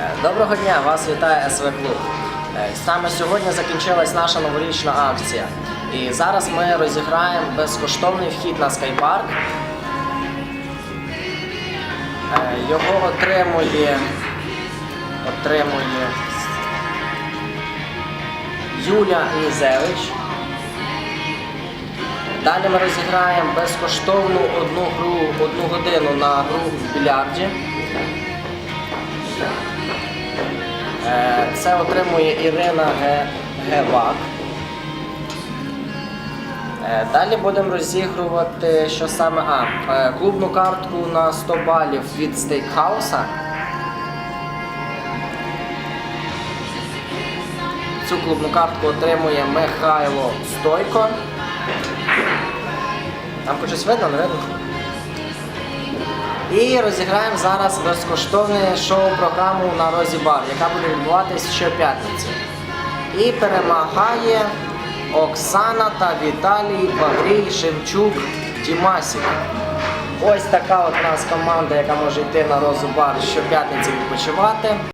Е, Доброго дня, вас вітає СВ Клуб. Е, Саме сьогодні закінчилась наша новорічна акція. І зараз ми розіграємо безкоштовний вхід на скайпарк. Е, Його отримує, отримує Юля Нізевич. Далі ми розіграємо безкоштовну одну гру, одну годину на гру в більярді. Це отримує Ірина Гевак. Е, Далі будемо розігрувати, що саме. А, е, клубну картку на 100 балів від стейкхауса. Цю клубну картку отримує Михайло Стойко. Там хоч щось видно, не видно? І розіграємо зараз безкоштовне шоу-програму на Розі Бар, яка буде відбуватись щоп'ятниці. І перемагає Оксана та Віталій Багрій Шевчук Тімасік. Ось така от у нас команда, яка може йти на Розу Бар щоп'ятниці відпочивати.